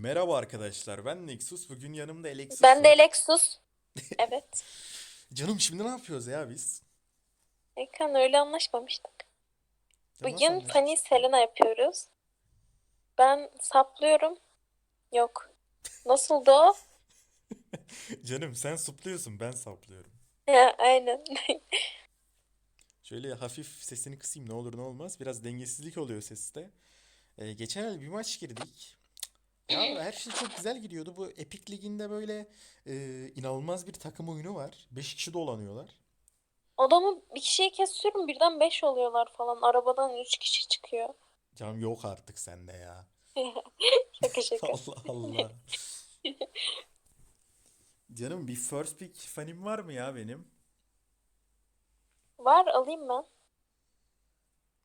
Merhaba arkadaşlar, ben Nexus. Bugün yanımda Alexis Ben de var. Lexus. Evet. Canım şimdi ne yapıyoruz ya biz? Ekran öyle anlaşmamıştık. Ya nasıl Bugün anlaştık? Fanny Selena yapıyoruz. Ben saplıyorum. Yok. Nasıldı o? Canım sen supluyorsun, ben saplıyorum. Ya, aynen. Şöyle hafif sesini kısayım ne olur ne olmaz. Biraz dengesizlik oluyor seste. Ee, geçen el bir maç girdik. Ya her şey çok güzel gidiyordu. Bu Epic Ligi'nde böyle e, inanılmaz bir takım oyunu var. 5 kişi dolanıyorlar. Adamı bir kişiyi kesiyorum birden 5 oluyorlar falan. Arabadan 3 kişi çıkıyor. Canım yok artık sende ya. Şaka şaka. Allah Allah. Canım bir first pick fanim var mı ya benim? Var alayım ben.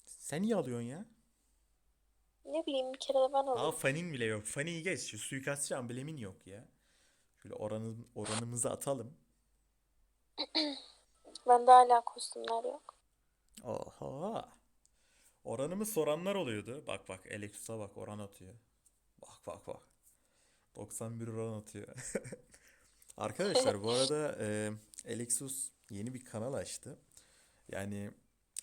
Sen niye alıyorsun ya? Ne bileyim bir kere de ben Aa alayım. fanin bile yok. Fani'yi geç. Şu suikastçı amblemin yok ya. Şöyle oranı, oranımızı atalım. Bende hala kostümler yok. Oha. Oranımı soranlar oluyordu. Bak bak Alexus'a bak oran atıyor. Bak bak bak. 91 oran atıyor. Arkadaşlar bu arada e, Alexus yeni bir kanal açtı. Yani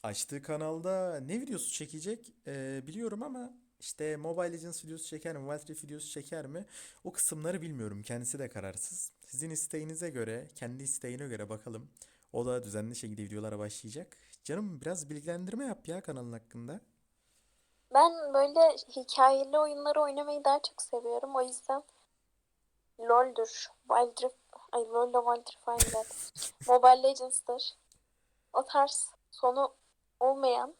açtığı kanalda ne videosu çekecek e, biliyorum ama işte Mobile Legends videosu çeker mi, Wild Rift videosu çeker mi? O kısımları bilmiyorum. Kendisi de kararsız. Sizin isteğinize göre, kendi isteğine göre bakalım. O da düzenli şekilde videolara başlayacak. Canım biraz bilgilendirme yap ya kanalın hakkında. Ben böyle hikayeli oyunları oynamayı daha çok seviyorum. O yüzden LoL'dur, Wild Rift, ay LoL'la Wild Rift aynı zaten. Mobile Legends'dır. O tarz sonu olmayan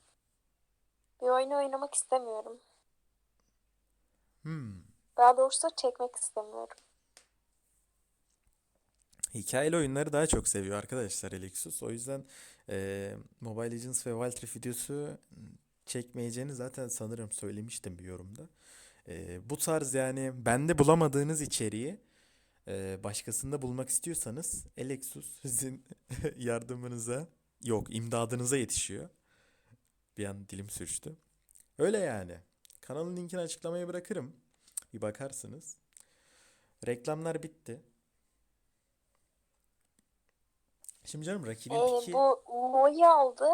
bir oyunu oynamak istemiyorum. Hmm. Daha doğrusu çekmek istemiyorum. Hikayeli oyunları daha çok seviyor arkadaşlar Alexus. O yüzden eee, Mobile Legends ve Wild Rift videosu çekmeyeceğini zaten sanırım söylemiştim bir yorumda. Eee, bu tarz yani bende bulamadığınız içeriği eee, başkasında bulmak istiyorsanız Alexus sizin yardımınıza yok imdadınıza yetişiyor. Bir an dilim sürçtü. Öyle yani. Kanalın linkini açıklamaya bırakırım. Bir bakarsınız. Reklamlar bitti. Şimdi canım rakibin Ee, piki... bu Mo'yu aldı.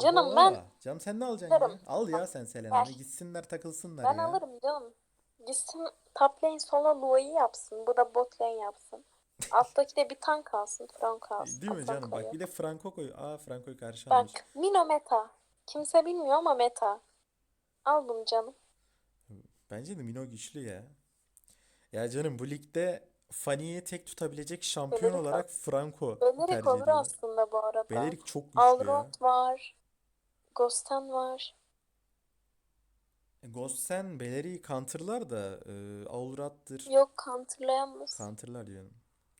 Canım ben! Canım sen ne alacaksın ya? alırım. Al ya sen Selena'nı. ver. Gitsinler takılsınlar Ben ya. alırım canım. Gitsin top lane solo Luo'yu yapsın. Bu da bot lane yapsın. Alttaki de bir tank alsın. Frank alsın. Değil mi canım? Bak bir de Franco koy. Aa Franco'yu karşı almış. Bak Mino meta. Kimse bilmiyor ama meta. Al bunu canım. Bence de Mino güçlü ya. Ya canım bu ligde Fanny'yi tek tutabilecek şampiyon Belerik, olarak Franco Belerik tercih olur ediyorlar. aslında bu arada. Belerik çok güçlü ya. Var. Ghostan var. Gosen Belerik'i counter'lar da e, Aulrat'tır. Yok counterlayamaz. Counter'lar diyorum.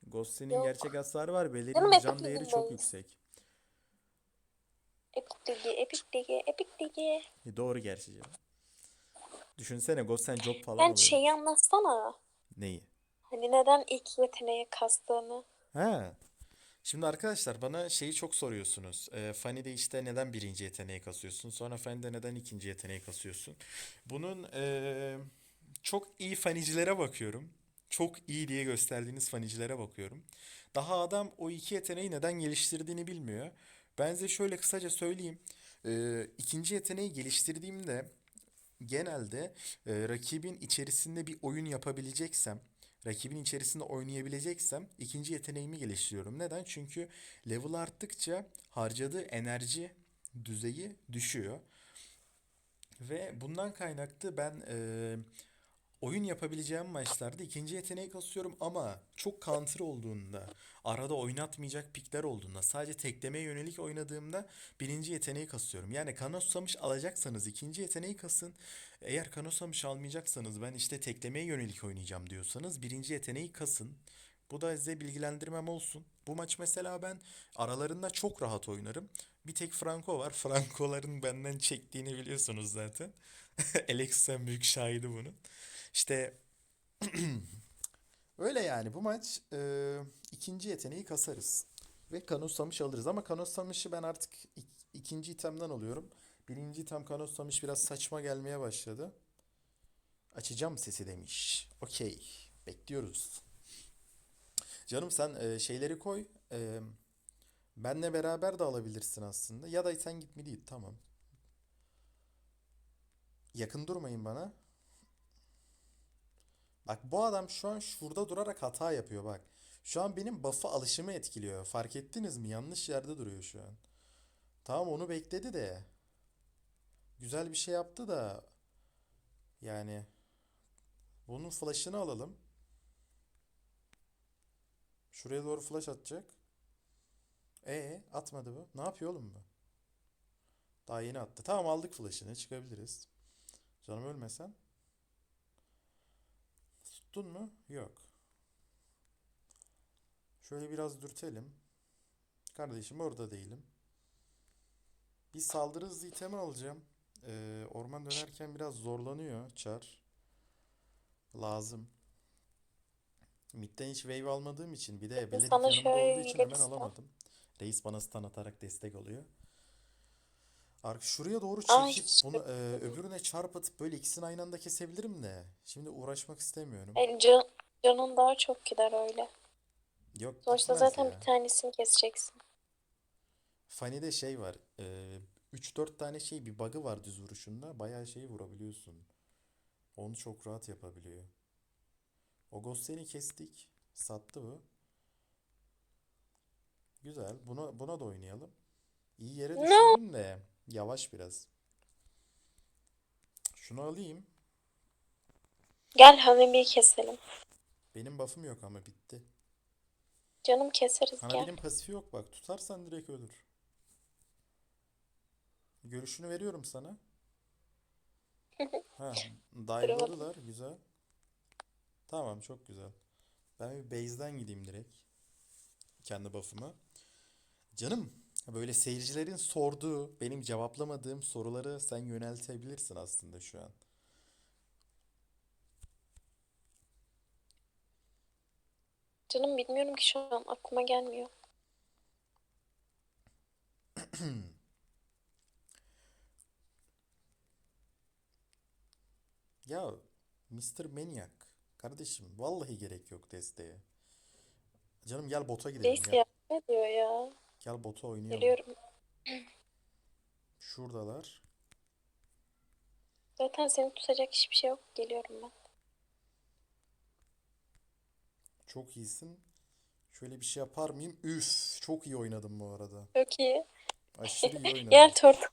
Gossen'in Yok. gerçek hasarı var. Canım Belerik'in Epic can değeri çok yüksek. Epic Ligi, Epic Ligi, Epic Ligi. E, doğru gerçi canım. Düşünsene Gosen job falan oluyor. şeyi anlatsana. Neyi? Hani neden ilk yeteneğe kastığını. Ha. Şimdi arkadaşlar bana şeyi çok soruyorsunuz. E, Fanny'de işte neden birinci yeteneği kasıyorsun? Sonra Fanny'de neden ikinci yeteneği kasıyorsun? Bunun e, çok iyi fanicilere bakıyorum. Çok iyi diye gösterdiğiniz fanicilere bakıyorum. Daha adam o iki yeteneği neden geliştirdiğini bilmiyor. Ben size şöyle kısaca söyleyeyim. E, ikinci yeteneği geliştirdiğimde genelde e, rakibin içerisinde bir oyun yapabileceksem, rakibin içerisinde oynayabileceksem ikinci yeteneğimi geliştiriyorum. Neden? Çünkü level arttıkça harcadığı enerji düzeyi düşüyor. Ve bundan kaynaklı ben e, oyun yapabileceğim maçlarda ikinci yeteneği kasıyorum ama çok counter olduğunda, arada oynatmayacak pikler olduğunda, sadece teklemeye yönelik oynadığımda birinci yeteneği kasıyorum. Yani Kanosamış alacaksanız ikinci yeteneği kasın. Eğer Kanosamış almayacaksanız ben işte teklemeye yönelik oynayacağım diyorsanız birinci yeteneği kasın. Bu da size bilgilendirmem olsun. Bu maç mesela ben aralarında çok rahat oynarım. Bir tek Franco var. Franco'ların benden çektiğini biliyorsunuz zaten. Alex en büyük şahidi bunun. İşte öyle yani bu maç e, ikinci yeteneği kasarız. Ve Kanosamış alırız. Ama Kanosamış'ı ben artık ik- ikinci itemden alıyorum. Birinci item Kanosamış biraz saçma gelmeye başladı. Açacağım sesi demiş. Okey. Bekliyoruz. Canım sen e, şeyleri koy. E, benle beraber de alabilirsin aslında. Ya da sen git mi değil. Tamam. Yakın durmayın bana. Bak bu adam şu an şurada durarak hata yapıyor bak. Şu an benim buff'a alışımı etkiliyor. Fark ettiniz mi? Yanlış yerde duruyor şu an. Tamam onu bekledi de. Güzel bir şey yaptı da. Yani bunun flash'ını alalım. Şuraya doğru flash atacak. E atmadı bu. Ne yapıyor oğlum bu? Daha yeni attı. Tamam aldık flash'ını. Çıkabiliriz. Canım ölmesen. Tuttun mu? Yok. Şöyle biraz dürtelim. Kardeşim orada değilim. Bir saldırı hızlı itemi alacağım. Ee, orman dönerken biraz zorlanıyor Çar. Lazım. Mid'den hiç wave almadığım için bir de Belerik Sana yanımda olduğu için şöyle hemen alamadım. Reis bana stun atarak destek oluyor. Ark şuraya doğru Ay, çekip bunu e, öbürüne çarpatıp böyle ikisini aynı anda kesebilirim de. Şimdi uğraşmak istemiyorum. El, can, canın daha çok gider öyle. Yok Sonuçta zaten ya. bir tanesini keseceksin. Fanny'de şey var. E, 3-4 tane şey bir bug'ı var düz vuruşunda. Bayağı şey vurabiliyorsun. Onu çok rahat yapabiliyor. O Ghost'eni kestik. Sattı bu. Güzel. Buna, buna da oynayalım. İyi yere No. düşürdüm de yavaş biraz. Şunu alayım. Gel Hanabi'yi keselim. Benim buff'ım yok ama bitti. Canım keseriz gel. Hanabi'nin pasifi yok bak. Tutarsan direkt ölür. Görüşünü veriyorum sana. Ha, dive'ladılar. Güzel. Tamam çok güzel. Ben bir base'den gideyim direkt. Kendi buff'ıma. Canım böyle seyircilerin sorduğu, benim cevaplamadığım soruları sen yöneltebilirsin aslında şu an. Canım bilmiyorum ki şu an aklıma gelmiyor. Ya Mr. Maniac kardeşim vallahi gerek yok desteğe. Canım gel bota gidelim Reis gel. yardım ediyor ya. Gel bota oynayalım. Geliyorum. Şuradalar. Zaten seni tutacak hiçbir şey yok. Geliyorum ben. Çok iyisin. Şöyle bir şey yapar mıyım? Üf, çok iyi oynadım bu arada. Çok iyi. Aşırı iyi oynadım. Gel Turtle.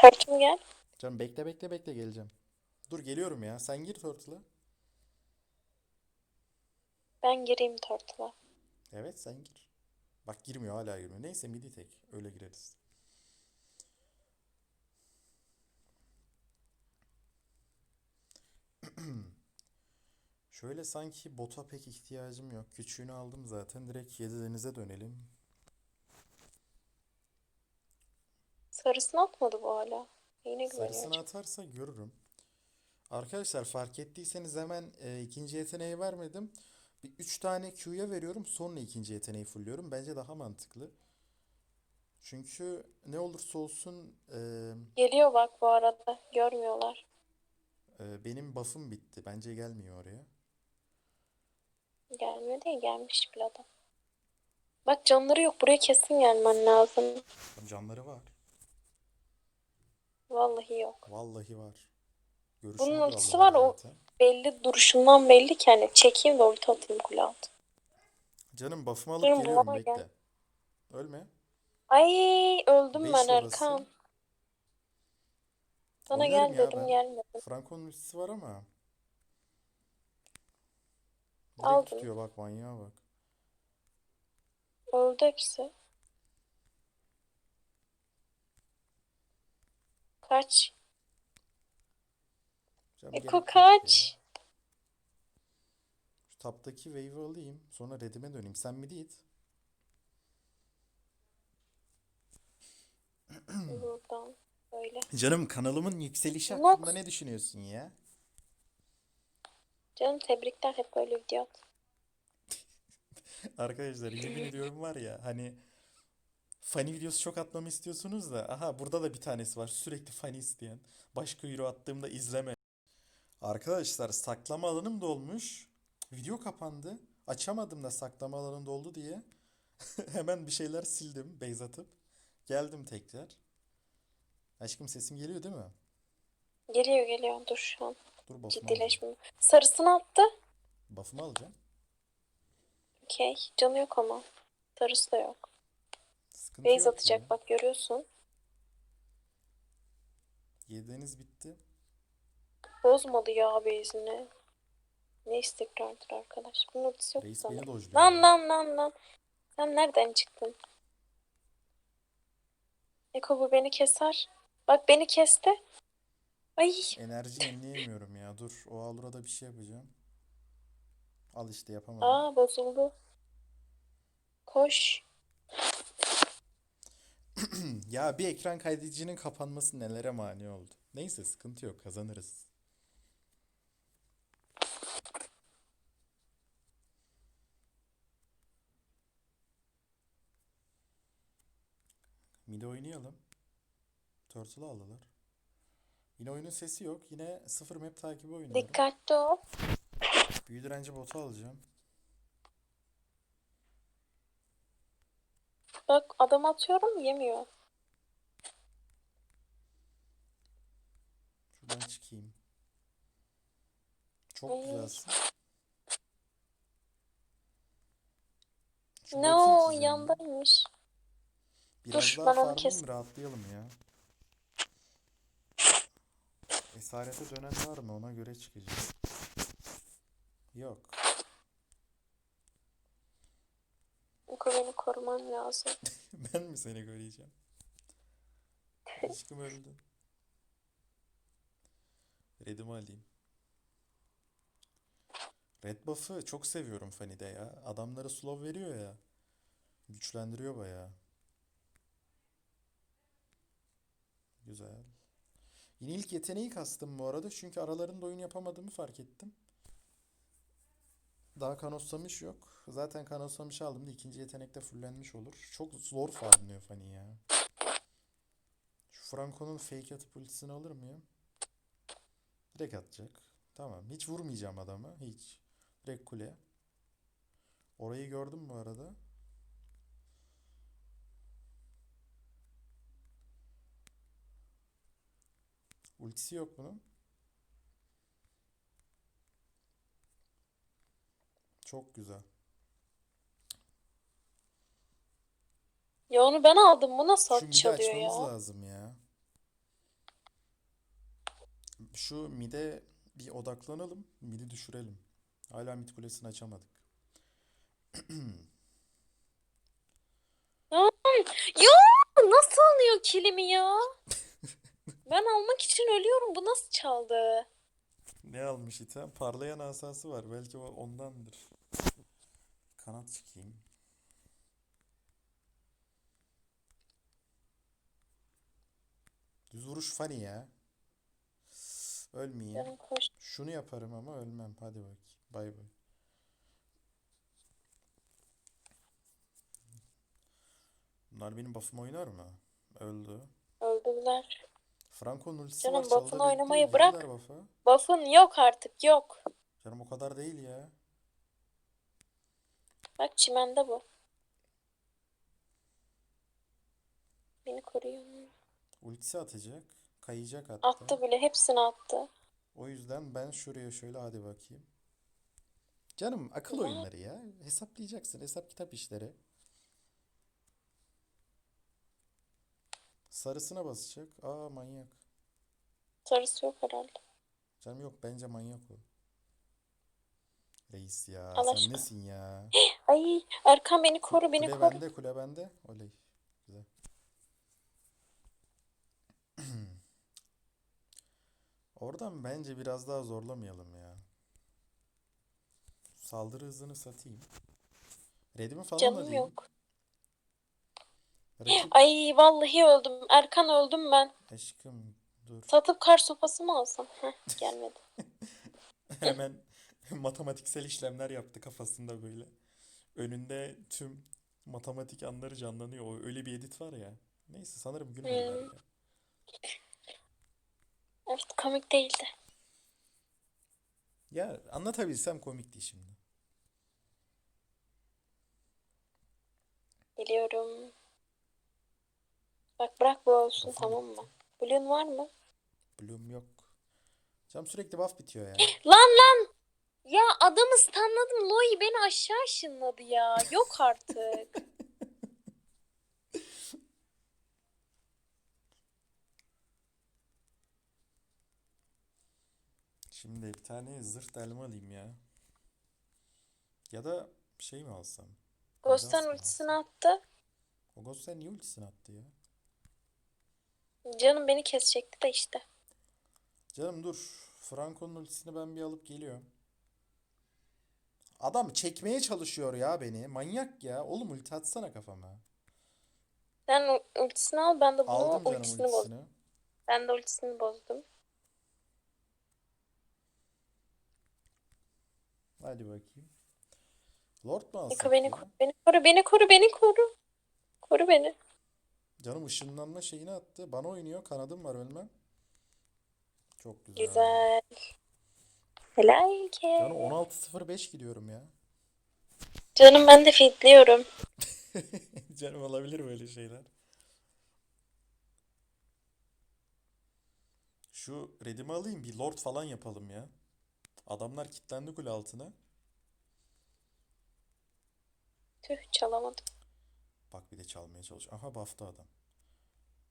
Turtle gel. Canım bekle bekle bekle geleceğim. Dur geliyorum ya. Sen gir Turtle'a. Ben gireyim Turtle'a. Evet sen gir. Bak girmiyor hala girmiyor. Neyse midi tek. Öyle gireriz. Şöyle sanki bota pek ihtiyacım yok. Küçüğünü aldım zaten. Direkt yedi denize dönelim. Sarısını atmadı bu hala. Yine güveniyor. Sarısını atarsa görürüm. Arkadaşlar fark ettiyseniz hemen e, ikinci yeteneği vermedim. Bir 3 tane Q'ya veriyorum sonra ikinci yeteneği fullüyorum. Bence daha mantıklı. Çünkü ne olursa olsun e, Geliyor bak bu arada. Görmüyorlar. e, benim buff'ım bitti. Bence gelmiyor oraya. Gelmiyor değil gelmiş bile adam. Bak canları yok. Buraya kesin gelmen lazım. Canları var. Vallahi yok. Vallahi var. Bunun Görüşünü de ultisi var, o- zaten. Belli duruşundan belli ki hani çekeyim de ulti atayım kule. Canım buff'ımı alıp Canım, geliyorum bana gel. bekle. Ölme. Ay öldüm Beş ben orası. Erkan. Sana Oynarım gel ya dedim ben. gelmedin. Franco'nun ultisi var ama. Direkt Aldım. tutuyor bak manyağa bak. Öldü hepsi. Kaç. Canım Eko gerek yok kaç. ya. Şu taptaki wave'i alayım. Sonra redime döneyim. Sen mi değil? Buradan böyle. Canım kanalımın yükselişi Nox. hakkında ne düşünüyorsun ya? Canım tebrikler hep böyle video at. Arkadaşlar yemin ediyorum var ya hani funny videosu çok atmamı istiyorsunuz da aha burada da bir tanesi var sürekli funny isteyen. Başka euro attığımda izleme. Arkadaşlar saklama alanım dolmuş. Video kapandı. Açamadım da saklama alanım doldu diye. Hemen bir şeyler sildim base atıp. Geldim tekrar. Aşkım sesim geliyor değil mi? Geliyor geliyor. Dur şu an. Dur buff'ımı. Ciddileşmiyor. Sarısını attı. Buff'ımı alacağım. Okey. Canı yok ama. Sarısı da yok. Sıkıntı Base yok atacak ya. bak görüyorsun. Yediğiniz bitti. Bozmadı ya base'ini. Ne istikrardır arkadaş. Bunun ultisi yok Reis sanırım. dojluyor Lan lan lan lan. Sen nereden çıktın? Eko bu beni keser. Bak beni kesti. Ay Enerji yenileyemiyorum ya. Dur o Aura'da bir şey yapacağım. Al işte yapamadım. aa bozuldu. Koş. Ya bir ekran kaydedicinin kapanması nelere mani oldu. Neyse sıkıntı yok kazanırız. Mid oynayalım. Turtle aldılar. Yine oyunun sesi yok. Yine sıfır map takibi oynuyorum. Dikkatli ol. Büyü direnci botu alacağım. Bak adam atıyorum yemiyor. Şuradan çıkayım. Çok Ay. güzelsin. Şu botu No iteceğim ya. yandaymış. Biraz Dur, daha ben onu kes- rahatlayalım ya. Esarete dönen var mı? Ona göre çıkacağım. Yok. Eko beni koruman lazım. Ben mi seni göreceğim? Aşkım öldü. Red'imi alayım. Red buff'ı çok seviyorum Fani'de ya. Adamları slow veriyor ya. Güçlendiriyor bayağı. Güzel. Yine ilk yeteneği kastım bu arada. Çünkü aralarında oyun yapamadığımı fark ettim. Daha kanoslamış yok. Zaten kanoslamış aldığımda ikinci yetenekte fullenmiş olur. Çok zor farmlıyor Fanny ya. Şu Franco'nun fake atıp ultisini alır mıyım? Direkt atacak. Tamam. Hiç vurmayacağım adama. Hiç. Direkt kule. Orayı gördüm bu arada. Ultisi yok bunun. Çok güzel. Ya onu ben aldım. Bu nasıl Şu midi çalıyor açmamız ya? lazım ya. Şu mide bir odaklanalım. Midi düşürelim. Hala mid kulesini açamadık. Ya nasıl alıyor kilimi ya? Ben almak için ölüyorum. Bu nasıl çaldı? Ne almış item? Parlayan asası var. Belki o ondandır. Kanat çıkayım. Düz vuruş funny ya. Ölmeyeyim. Şunu yaparım ama ölmem. Hadi bak. Bay bay. Bunlar benim buff'ımı oynar mı? Öldü. Öldüler. Franco'nun ultisi Canım, var. buff'ını çaldı oynamayı bekliyor. bırak. Buff'a. Buff'ın yok artık yok. Canım o kadar değil ya. Bak çimende bu. Beni koruyor. Ultisi atacak. Kayacak hatta. Attı bile. Hepsini attı. O yüzden ben şuraya şöyle hadi bakayım. Canım akıl oyunları ya. Hesaplayacaksın. Hesap kitap işleri. Sarısına basacak. Aa manyak. Sarısı yok herhalde. Canım yok bence manyak o. Reis ya Allah sen aşkına. nesin ya? Ay Erkan beni koru beni Kule koru. bende kule bende. Oley. Güzel. Oradan bence biraz daha zorlamayalım ya. Saldırı hızını satayım. Redimi falan da Canım değil. yok. Rakip Ay vallahi öldüm. Erkan öldüm ben. aşkım dur. Satıp kar sopası mı alsam? Heh, gelmedi. Hemen matematiksel işlemler yaptı kafasında böyle. Önünde tüm matematik anları canlanıyor. O öyle bir edit var ya. Neyse sanırım gülmediler Hmm. Evet komik değildi. Ya anlatabilsem komikti şimdi. Geliyorum. Bak bırak bu olsun tamam mı? Bloom var mı? Bloom yok. Cam sürekli buff bitiyor ya. Lan lan! Ya adamı stunladım. Loi beni aşağı ışınladı ya. Yok artık. Şimdi bir tane zırh delme alayım ya. Ya da şey mi alsam? Ghost'tan ultisini attı. O Ghost sen niye ultisini attı ya? Canım beni kesecekti de işte. Canım dur. Franco'nun ultisini ben bir alıp geliyorum. Adam çekmeye çalışıyor ya beni. Manyak ya. Oğlum ulti atsana kafama. Sen ultisini al ben de bunu Aldım canım ultisini bozdum. ultisini. Ben de ultisini bozdum. Hadi bakayım. Lord mu alsak beni koru, beni koru, beni koru, beni koru. Koru beni. Canım ışınlanma şeyini attı. Bana oynuyor. Kanadım var ölmem. Çok güzel. Güzel. Helal ki. Canım 16.05 gidiyorum ya. Canım ben de fitliyorum. Canım olabilir böyle şeyler. Şu redimi alayım bir lord falan yapalım ya. Adamlar kilitlendi kule altına. Tüh çalamadım. Bak bir de çalmaya çalış. Aha buff'ta adam.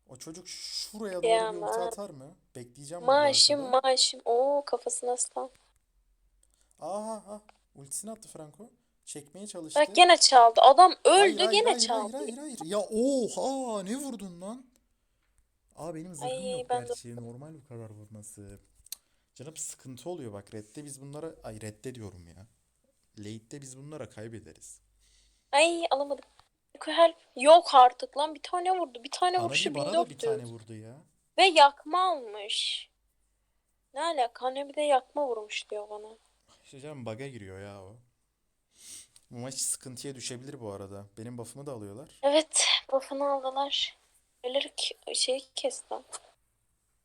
O çocuk şuraya doğru Ya bir ulti atar mı? Bekleyeceğim burada Maaşım arkada. maaşım. Oo kafasına stun. Aha aha. Ultisini attı Franco. Çekmeye çalıştı. Bak gene çaldı. Adam Hayır, öldü hayır, gene hayır, çaldı. Hayır, hayır, hayır. Ya oha ne vurdun lan? Aa benim zırhım Ay, yok ben de- gerçi. Normal bu kadar vurması. Canım sıkıntı oluyor bak. Red'de biz bunlara... Ay red'de diyorum ya. Late'de biz bunlara kaybederiz. Ay alamadım. Help. Yok artık lan bir tane vurdu. Bir tane vuruşu bana da bir 1400. tane vurdu ya. Ve yakma almış. Ne alaka? Hani bir de yakma vurmuş diyor bana. İşte canım bug'a giriyor ya o. Bu maç sıkıntıya düşebilir bu arada. Benim buff'ımı da alıyorlar. Evet, buff'ını aldılar. Ölür şey kes lan.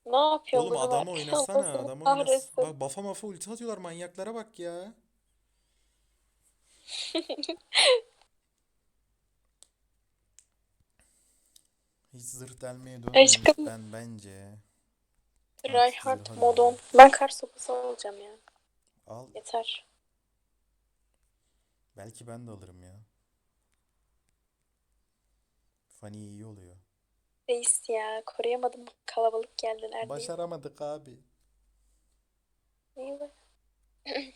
Ne yapıyor Oğlum bunlar? adamı oynasana. Allah Adamı oynasana. kahretsin. Bak buff'a mafa ulti atıyorlar. Manyaklara bak ya. Hiç zırh delmeye dönmemiş Aşkım. ben bence. Reinhardt zırh modon. Ben kar sopası alacağım ya. Al. Yeter. Belki ben de alırım ya. Fanny iyi oluyor. Reis ya. Koruyamadım. Kalabalık geldiler diye. Başaramadık abi. İyi bak.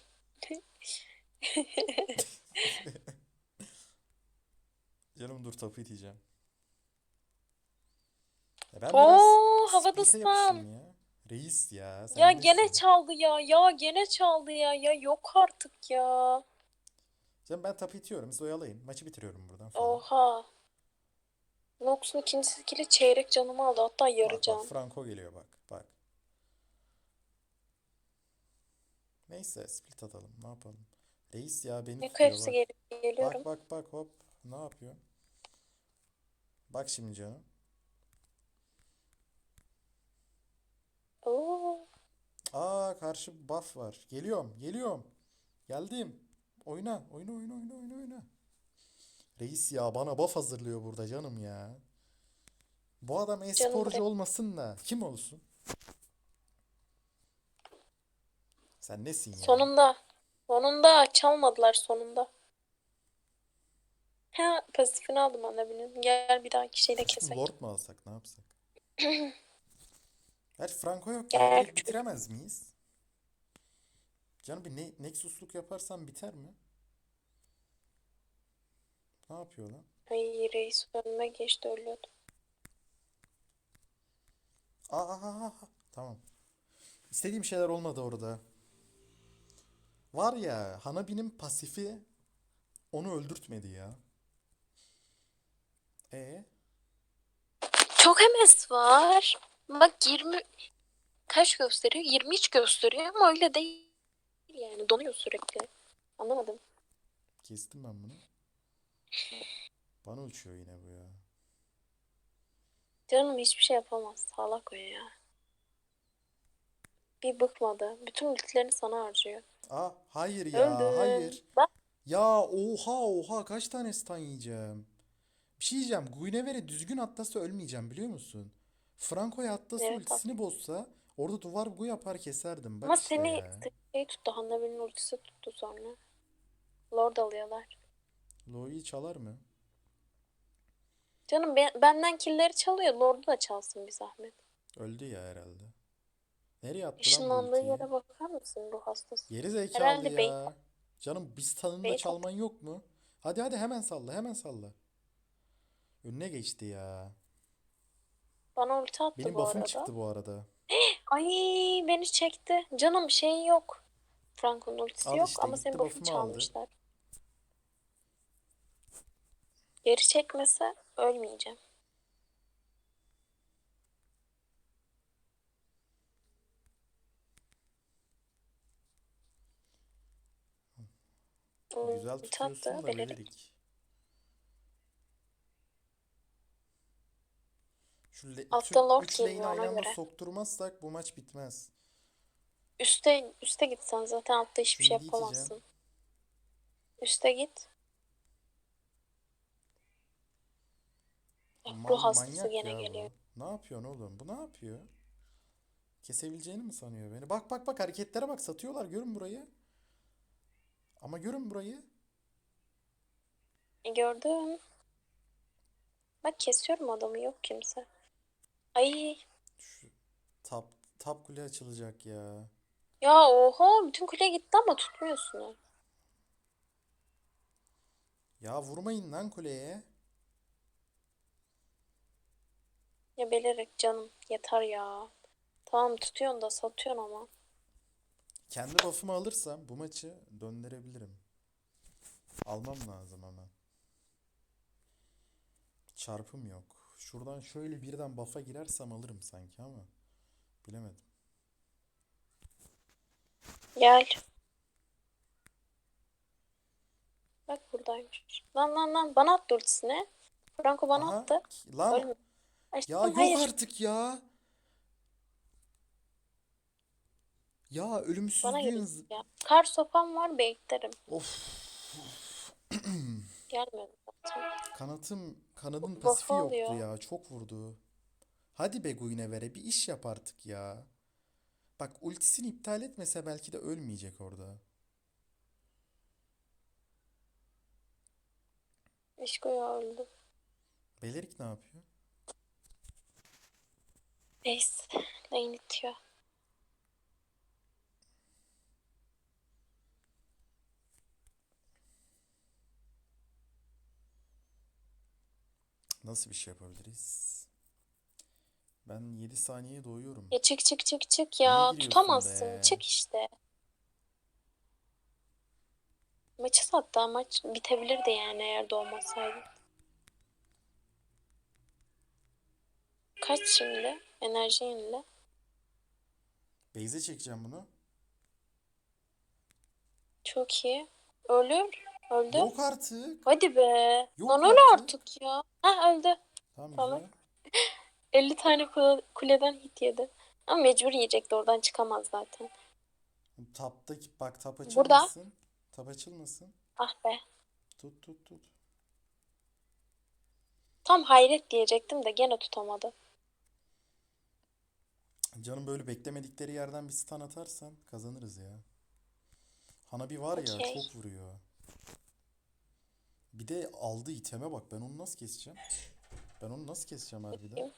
Canım dur topu iteceğim. Ya ben Oo, havada spam. ya. Reis ya. Sen Ya gene çaldı ya. Ya gene çaldı ya. Ya yok artık ya. Canım ben topu itiyorum. Siz oyalayın. Maçı bitiriyorum buradan falan. Oha. Nox'un ikinci skill'i çeyrek canımı aldı. Hatta yarı Bak can. bak Franco geliyor bak. Bak. Neyse split atalım. Ne yapalım? Reis ya beni Niko tutuyor hepsi bak. gel- geliyorum. Bak bak bak hop. Ne yapıyor? Bak şimdi canım. Oo. Aa karşı buff var. Geliyorum. Geliyorum. Geldim. Oyna. Oyna oyna oyna oyna oyna. Reis ya bana buff hazırlıyor burada canım ya. Bu adam e-sporcu benim. olmasın da kim olsun? Sen nesin ya? Sonunda. Sonunda çalmadılar sonunda. Ha pasifini aldım annemin. Gel bir dahaki şeyde kesek. Lord mu alsak ne yapsak? Gerçi Franco yok. Direkt bitiremez miyiz? Canım bir ne Nexus'luk yaparsam biter mi? Ne yapıyor lan? Ay reis önüme geçti ölüyordu. Aa. Tamam. İstediğim şeyler olmadı orada. Var ya Hanabi'nin pasifi onu öldürtmedi ya. E Çok MS var. Bak 20 kaç gösteriyor? 23 gösteriyor ama öyle değil. Yani donuyor sürekli. Anlamadım. kestim ben bunu. Bana uçuyor yine bu ya. Canım hiçbir şey yapamaz. Salak o ya. Bir bıkmadı. Bütün ultilerini sana harcıyor. Aa hayır ya Öldü. hayır. Bak Ya oha oha kaç tane stun yiyeceğim. Bir şey diyeceğim. Guinevere düzgün atlasa ölmeyeceğim biliyor musun? Franco'ya atlasa evet ultisini bozsa orada duvar bu yapar keserdim. Bak Ama işte seni ya. şey tuttu. Hannabi'nin ultisi tuttu sonra. Lord alıyorlar. Loi'yi çalar mı? Canım ben, benden killleri çalıyor. Lord'u da çalsın bir zahmet. Öldü ya herhalde. Nereye attı lan bu Işınlandığı ultiyi? yere bakar mısın ruh hastası? Geri zekalı Herhalde ya. Canım biz tanında bait çalman yok mu? Hadi hadi hemen salla hemen salla. Önüne geçti ya. Bana ulti attı Benim bu buff'ım arada. çıktı bu arada. Ay beni çekti. Canım şey yok. Franco'nun ultisi Al yok işte ama senin gitti buff'ımı aldı. çalmışlar. Geri çekmese ölmeyeceğim. Güzel Ulti tutuyorsun attı da belirik. Şu le- Altta tüm Lord 3 lane'i geliyor aynı ona anda göre. sokturmazsak bu maç bitmez. Üste, üste gitsen zaten altta hiçbir şey Şimdi gideceğim. yapamazsın. Üste git. Ma- Ruh hastası manyak gene ya geliyor. bu. Ne yapıyorsun oğlum? Bu ne yapıyor? Kesebileceğini mi sanıyor beni? Bak bak bak hareketlere bak satıyorlar. Görün burayı. Ama görün burayı. E, gördüm. Bak kesiyorum adamı yok kimse. Ay Şu tap tap kule açılacak ya. ya oho bütün kule gitti ama tutmuyorsun. Ya vurmayın lan kuleye. Ya belerek canım yeter ya. Tamam tutuyorsun da satıyorsun ama. Kendi buff'ımı alırsam bu maçı döndürebilirim. Almam lazım hemen. Çarpım yok. Şuradan şöyle birden buff'a girersem alırım sanki ama bilemedim. Gel. Bak buradaymış. Lan lan lan bana attı ultisini. Franco bana Aha attı. lan Ölme. ya yok hayır. artık ya. Ya Bana ölümsüzlüğün gel z- ya. Kar sopam var beklerim. of Gelmiyor zaten. Kanatım kanadın pasifi yoktu alıyor. ya çok vurdu. Hadi be Guinevere bir iş yap artık ya. Bak ultisini iptal etmese belki de ölmeyecek orada. Eşkoya öldü. Belerik ne yapıyor? Ace. Lane itiyor. Nasıl bir şey yapabiliriz? Ben 7 saniyeye doğuyorum. Ya çık çık çık çık ya. Tutamazsın. be? Çık işte. Maçı sattı. Maç bitebilirdi yani eğer doğmasaydı. Kaç şimdi? Enerji yenile. Beyze çekeceğim bunu. Çok iyi. Ölür. Öldü. Yok artık. Hadi be. Yok Lan öl artık. artık ya. Ha öldü. Tamam güzel. 50 tane kule- kuleden hit yedi. Ama mecbur yiyecekti. Oradan çıkamaz zaten. Taptaki bak tap Burada. açılmasın. Tap açılmasın. Ah be. Tut tut tut. Tam hayret diyecektim de gene tutamadı. Canım böyle beklemedikleri yerden bir stun atarsan kazanırız ya. Hanabi var ya Okey. çok vuruyor. Bir de aldığı iteme bak ben onu nasıl keseceğim? Ben onu nasıl keseceğim harbiden? Ne?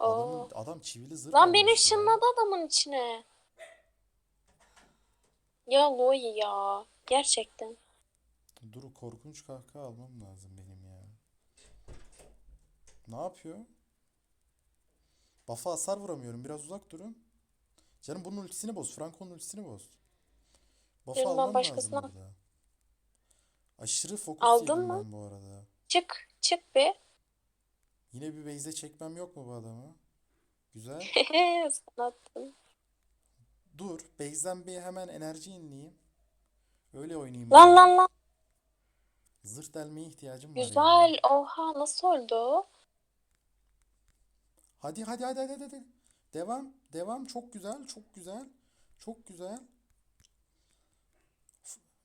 Oo. Adamın, adam çivili zırh Lan beni almış ya. ışınladı adamın içine. Ya Loi ya. Gerçekten. Dur korkunç kahkaha almam lazım benim ya. Ne yapıyor? Buff'a hasar vuramıyorum. Biraz uzak durun. Canım bunun ultisini boz. Franco'nun ultisini boz. Benim ben almam lazım başkasına- burada. Aşırı fokus Aldın yedim mı? ben bu arada. Çık. Çık be. Yine bir base'e çekmem yok mu bu adamı? Güzel. Sana attım. Dur. Base'den bir hemen enerji inleyeyim. Öyle oynayayım Lan bari. lan lan. Zırh delmeye ihtiyacım var. Güzel. Oha nasıl öldü o? Hadi hadi hadi hadi hadi. Devam. Devam. Çok güzel. Çok güzel. Çok güzel.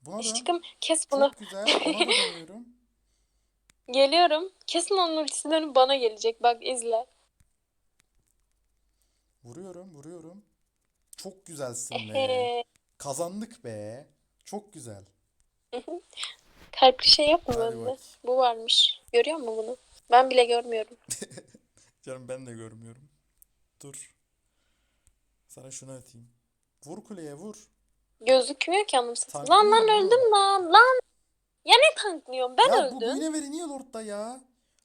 Dön. Aşkım kes bunu. Çok güzel. Ona da dönüyorum. Geliyorum. Kesin onun ultisi dönüp bana gelecek. Bak izle. Vuruyorum. Vuruyorum. Çok güzelsin be. Kazandık be. Çok güzel. Kalpli şey yok mu Hadi bende? bak. Bu varmış. Görüyor musun bunu? Ben bile görmüyorum. Canım ben de görmüyorum. Dur. Sana şunu atayım. Vur kuleye vur. Gözükmüyor ki. Tanklıyorum Lan lan öldüm lan. Lan. Ya ne tanklıyorum? Ben Ya bu öldüm. yine veri niye lordda ya?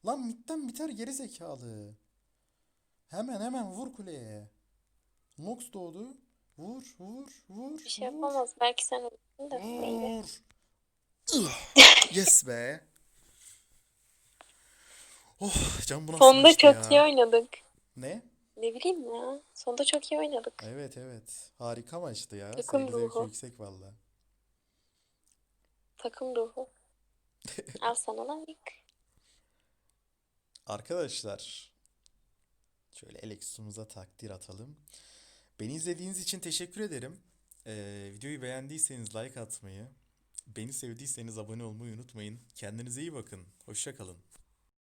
Lan midden biter geri zekalı. Hemen hemen vur kuleye. Nox doğdu. Vur vur vur Bir şey vur. yapamaz. Belki sen öldün de. Neyse. Vur. Yes be. Oh canım bu nasıl Sonda maçtı çok ya? iyi oynadık. Ne? Ne bileyim ya. Sonda çok iyi oynadık. Evet evet. Harika maçtı ya. Takım Sevgi zevki ruhu. yüksek valla. Takım ruhu. Al sana lan ilk. Arkadaşlar şöyle Alex'umuza takdir atalım. Beni izlediğiniz için teşekkür ederim. Ee, videoyu beğendiyseniz like atmayı, beni sevdiyseniz abone olmayı unutmayın. Kendinize iyi bakın. Hoşça kalın.